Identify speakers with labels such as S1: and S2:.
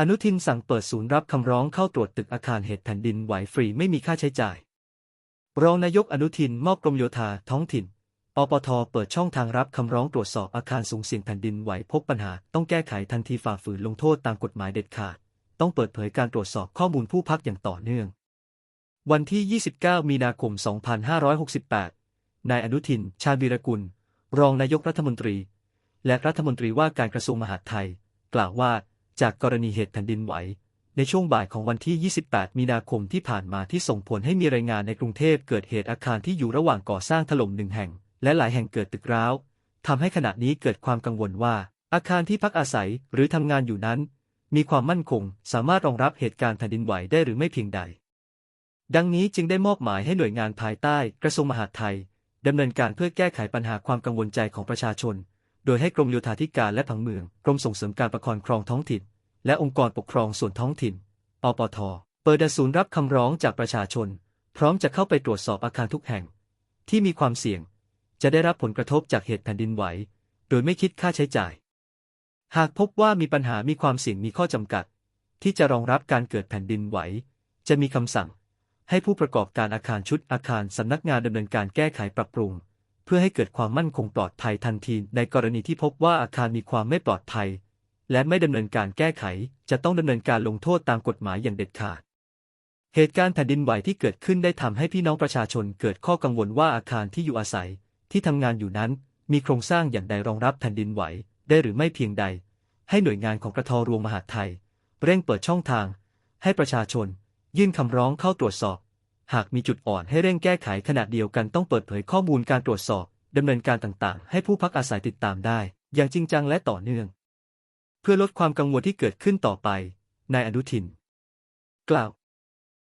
S1: อนุทินสั่งเปิดศูนย์รับคำร้องเข้าตรวจตึกอาคารเหตุแผ่นดินไหวฟรีไม่มีค่าใช้จ่าย รองนายกอนุทินมอบกรมโยธาท้องถิ่น อปทเปิดช่องทางรับคำร้องตรวจสอบอาคารสูงเสี่ยงแผ่นดินไหวพบปัญหา ต้องแก้ไขทันทีฝ่าฝืนลงโทษตามกฎหมายเด็ดขาด ต้องเปิดเผยการตรวจสอบข้อมูลผู้พักอย่างต่อเนื่อง วันที่ 29 มีนาคม 2568 นายอนุทิน ชาญวีรกุล รองนายกรัฐมนตรี และรัฐมนตรีว่าการกระทรวงมหาดไทย กล่าวว่า จากกรณีเหตุแผ่นดินไหว ในช่วงบ่ายของวันที่ 28 มีนาคมที่ผ่านมาที่ส่งผลให้มีรายงานในกรุงเทพเกิดเหตุอาคารที่อยู่ระหว่างก่อสร้างถล่มหนึ่งแห่ง และหลายแห่งเกิดตึกร้าวทำให้ขณะนี้เกิดความกังวลว่า อาคารที่พักอาศัยหรือทำงานอยู่นั้น มีความมั่นคง สามารถรองรับเหตุการณ์แผ่นดินไหวได้หรือไม่เพียงใด ดังนี้จึงได้มอบหมายให้หน่วยงานภายใต้ กระทรวงมหาดไทยดำเนินการเพื่อแก้ไขปัญหาความกังวลใจของประชาชน โดยให้กรมโยธาธิการและผังเมือง กรมส่งเสริมการปกครองครองท้องถิ่น และองค์กรปกครองส่วนท้องถิ่นอปท เปิดศูนย์รับคำร้องจากประชาชน พร้อมจะเข้าไปตรวจสอบอาคารทุกแห่ง ที่มีความเสี่ยง จะได้รับผลกระทบจากเหตุแผ่นดินไหว โดยไม่คิดค่าใช้จ่าย หากพบว่ามีปัญหามีความเสี่ยงมีข้อจำกัด ที่จะรองรับการเกิดแผ่นดินไหว จะมีคำสั่ง ให้ผู้ประกอบการอาคารชุดอาคารสำนักงานดำเนินการแก้ไขปรับปรุงเพื่อให้เกิดความมั่นคงปลอดภัยทันทีในกรณีที่พบว่าอาคารมีความไม่ปลอดภัย และไม่ดำเนินการแก้ไข จะต้องดำเนินการลงโทษตามกฎหมายอย่างเด็ดขาด เหตุการณ์แผ่นดินไหวที่เกิดขึ้นได้ทำให้พี่น้องประชาชนเกิดข้อกังวลว่าอาคารที่อยู่อาศัย ที่ทำงานอยู่นั้น มีโครงสร้างอย่างใดรองรับแผ่นดินไหวได้หรือไม่เพียงใด ให้หน่วยงานของกระทรวงมหาดไทย เร่งเปิดช่องทาง ให้ประชาชน ยื่นคำร้องเข้าตรวจสอบ หากมีจุดอ่อนให้เร่งแก้ไขขณะเดียวกันต้องเปิดเผยข้อมูลการตรวจสอบดำเนินการต่างๆ ให้ผู้พักอาศัยติดตามได้ อย่างจริงจังและต่อเนื่อง เพื่อลดความกังวลที่เกิดขึ้นต่อไป นายอนุทิน กล่าว